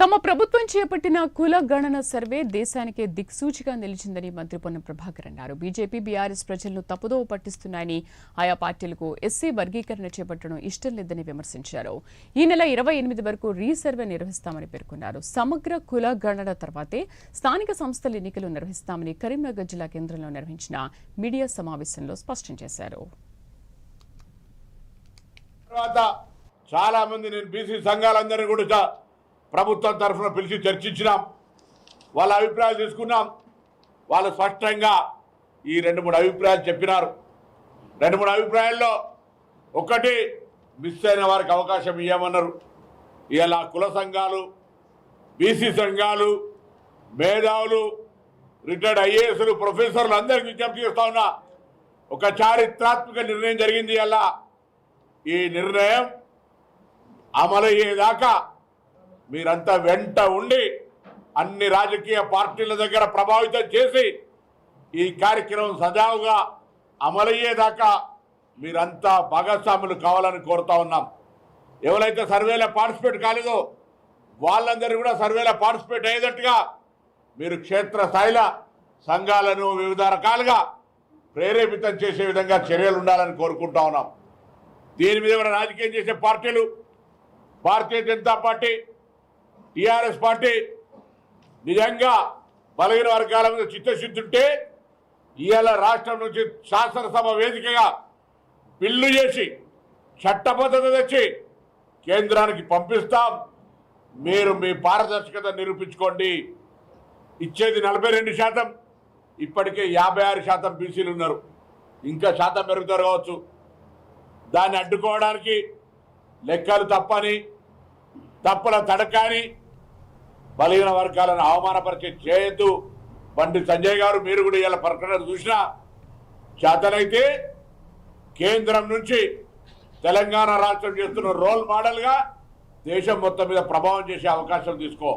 తమ ప్రభుత్వం చేపట్టిన కుల గణన సర్వే దేశానికే దిక్సూచిగా నిలిచిందని మంత్రి పొన్నం ప్రభాకర్ అన్నారు. బీజేపీ బీఆర్ఎస్ ప్రజలను తప్పుదోవ పట్టిస్తున్నాయని ఆయా పార్టీలకు ఎస్సీ వర్గీకరణ చేపట్టడం ఇష్టం లేదని విమర్శించారు. ఈ నెల ఇరవై ఎనిమిది వరకు రీసర్వే నిర్వహిస్తామని పేర్కొన్నారు. సమగ్ర కుల గణన తర్వాతే స్థానిక సంస్థల ఎన్నికలు నిర్వహిస్తామని కరీంనగర్ జిల్లా కేంద్రంలో నిర్వహించిన మీడియా సమావేశంలో స్పష్టం చేశారు. చాలా మంది నేను బీసీ సంఘాలందరినీ కూడా ప్రభుత్వం తరఫున పిలిచి చర్చించినాం. వాళ్ళ అభిప్రాయాలు తీసుకున్నాం వాళ్ళు స్పష్టంగా ఈ రెండు మూడు అభిప్రాయాలు చెప్పినారు. రెండు మూడు అభిప్రాయాల్లో ఒకటి మిస్ అయిన వారికి అవకాశం ఇవ్వమన్నారు ఇలా కుల సంఘాలు బీసీ సంఘాలు మేధావులు రిటైర్డ్ ఐఏఎస్లు ప్రొఫెసర్లు అందరికీ విజ్ఞప్తి చేస్తా ఉన్నా. ఒక చారిత్రాత్మక నిర్ణయం జరిగింది అలా ఈ నిర్ణయం అమలయ్యేదాకా మీరంతా వెంట ఉండి అన్ని రాజకీయ పార్టీల దగ్గర ప్రభావితం చేసి ఈ కార్యక్రమం సజావుగా అమలయ్యేదాకా మీరంతా భాగస్వాములు కావాలని కోరుతా ఉన్నాం. ఎవరైతే సర్వేలో పార్టిసిపేట్ కాలేదో వాళ్ళందరూ కూడా సర్వేలో పార్టిసిపేట్ అయ్యేటట్టుగా మీరు క్షేత్రస్థాయిలో సంఘాలను వివిధ రకాలుగా ప్రేరేపితం చేసే విధంగా చర్యలు ఉండాలని కోరుకుంటా ఉన్నాం. దీని మీద కూడా రాజకీయం చేసే పార్టీలు Bharatiya Janata party TRS party నిజంగా బలహీన వర్గాల మీద చిత్తశుద్ధి ఉంటే ఇవాళ రాష్ట్రం నుంచి శాసనసభ వేదికగా బిల్లు చేసి చట్టబద్ధత తెచ్చి కేంద్రానికి పంపిస్తాం. మీరు మీ పారదర్శకత నిరూపించుకోండి. ఇచ్చేది నలభై రెండు శాతం. ఇప్పటికే యాభై ఆరు శాతం బీసీలు ఉన్నారు. ఇంకా శాతం పెరుగుతారు కావచ్చు. దాన్ని అడ్డుకోవడానికి లెక్కలు తప్పని తప్పుల తడకాని బలహీన వర్గాలను అవమానపరిచే చేయొద్దు బండి సంజయ్ గారు మీరు కూడా ఇలా ప్రకటన చూసినా చేతనైతే కేంద్రం నుంచి తెలంగాణ రాష్ట్రం చేస్తున్న రోల్ మోడల్గా దేశం మొత్తం మీద ప్రభావం చేసే అవకాశం తీసుకో.